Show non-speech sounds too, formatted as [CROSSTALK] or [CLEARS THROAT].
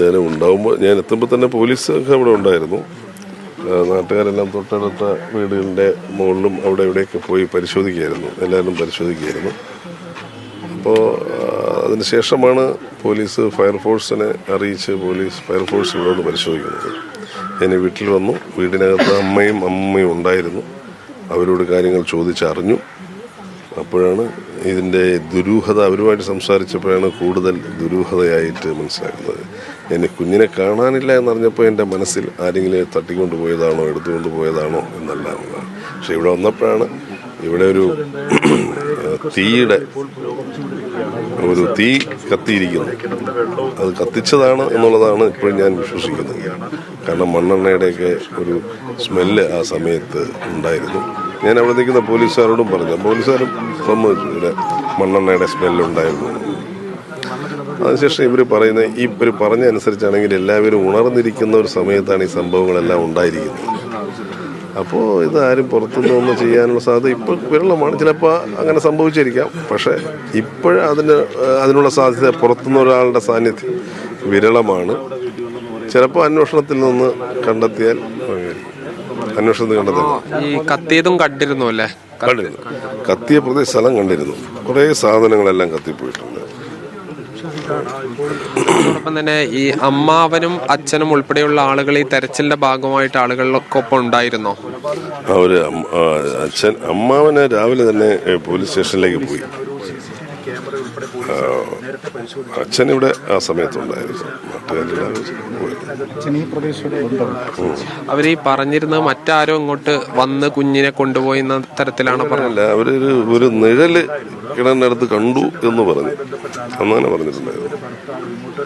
ഞാൻ ഉണ്ടാവുമ്പോൾ ഞാൻ എത്തുമ്പോൾ തന്നെ പോലീസ് ഒക്കെ അവിടെ ഉണ്ടായിരുന്നു. നാട്ടുകാരെല്ലാം തൊട്ടടുത്ത വീടുകളുടെ മുകളിലും അവിടെ ഇവിടെയൊക്കെ പോയി പരിശോധിക്കുകയായിരുന്നു. എല്ലാവരും പരിശോധിക്കുകയായിരുന്നു. അപ്പോൾ അതിന് ശേഷമാണ് പോലീസ് ഫയർഫോഴ്സിനെ അറിയിച്ച് പോലീസ് ഫയർഫോഴ്സ് ഇവിടെ വന്ന് പരിശോധിക്കുന്നത്. ഞാൻ വീട്ടിൽ വന്നു. വീടിനകത്ത് അമ്മയും അമ്മയും ഉണ്ടായിരുന്നു. അവരോട് കാര്യങ്ങൾ ചോദിച്ചറിഞ്ഞു. അപ്പോഴാണ് ഇതിന്റെ ദുരൂഹത അവരുമായിട്ട് സംസാരിച്ചപ്പോഴാണ് കൂടുതൽ ദുരൂഹതയായിട്ട് മനസ്സിലാക്കുന്നത്. എന്നെ കുഞ്ഞിനെ കാണാനില്ല എന്നറിഞ്ഞപ്പോൾ എന്റെ മനസ്സിൽ ആരെങ്കിലും തട്ടിക്കൊണ്ട് പോയതാണോ എടുത്തുകൊണ്ട് പോയതാണോ എന്നല്ല എന്നതാണ് പക്ഷെ ഇവിടെ വന്നപ്പോഴാണ് ഇവിടെ ഒരു [CLEARS THROAT] തീയുടെ ഒരു തീ കത്തിയിരിക്കുന്നു. അത് കത്തിച്ചതാണ് എന്നുള്ളതാണ് ഇപ്പോഴും ഞാൻ വിശ്വസിക്കുന്നത്. കാരണം മണ്ണെണ്ണയുടെയൊക്കെ ഒരു സ്മെല്ല് ആ സമയത്ത് ഉണ്ടായിരുന്നു. ഞാൻ അവിടെ നിൽക്കുന്ന പോലീസുകാരോടും പറഞ്ഞു. പോലീസുകാരും സമ്മതിച്ചു. ഇവിടെ മണ്ണെണ്ണയുടെ സ്മെല്ലുണ്ടായിരുന്നു അതിനുശേഷം ഇവർ പറയുന്ന ഈ ഇവർ പറഞ്ഞ അനുസരിച്ചാണെങ്കിൽ എല്ലാവരും ഉണർന്നിരിക്കുന്ന ഒരു സമയത്താണ് ഈ സംഭവങ്ങളെല്ലാം ഉണ്ടായിരിക്കുന്നത്. അപ്പോൾ ഇതാരും ആരും പുറത്തുനിന്ന് ഒന്നും ചെയ്യാനുള്ള സാധ്യത ഇപ്പോൾ വിരളമാണ്. ചിലപ്പോൾ അങ്ങനെ സംഭവിച്ചിരിക്കാം. പക്ഷേ ഇപ്പോൾ അതിന് അതിനുള്ള സാധ്യത പുറത്തുനിന്ന് ഒരാളുടെ സാന്നിധ്യം വിരളമാണ്. ചിലപ്പോൾ അന്വേഷണത്തിൽ നിന്ന് കണ്ടെത്തിയാൽ. അന്വേഷണത്തിൽ കണ്ടെത്തിയാൽ ഈ കത്തിയതും കണ്ടിരുന്നു അല്ലേ? കണ്ടിരുന്നു. കത്തിയ പ്രദേശ സ്ഥലം കണ്ടിരുന്നു. കുറേ സാധനങ്ങളെല്ലാം കത്തിപ്പോയിട്ടുണ്ട്. അതോടൊപ്പം തന്നെ ഈ അമ്മാവനും അച്ഛനും ഉൾപ്പെടെയുള്ള ആളുകൾ ഈ തെരച്ചിലിന്റെ ഭാഗമായിട്ട് ആളുകളിലൊക്കൊപ്പം ഉണ്ടായിരുന്നോ? അച്ഛൻ അമ്മാവനെ രാവിലെ തന്നെ പോലീസ് സ്റ്റേഷനിലേക്ക് പോയി. അച്ഛൻ ഇവിടെ ആ സമയത്തുണ്ടായിരുന്നു. അവർ ഈ പറഞ്ഞിരുന്നത് മറ്റാരോ ഇങ്ങോട്ട് വന്ന് കുഞ്ഞിനെ കൊണ്ടുപോയി എന്ന തരത്തിലാണ് പറഞ്ഞത്? അല്ല അവരൊരു ഒരു നിഴൽ കിണറിനടുത്ത് കണ്ടു എന്ന് പറഞ്ഞു. അന്നങ്ങനെ പറഞ്ഞിട്ടുണ്ടായിരുന്നു.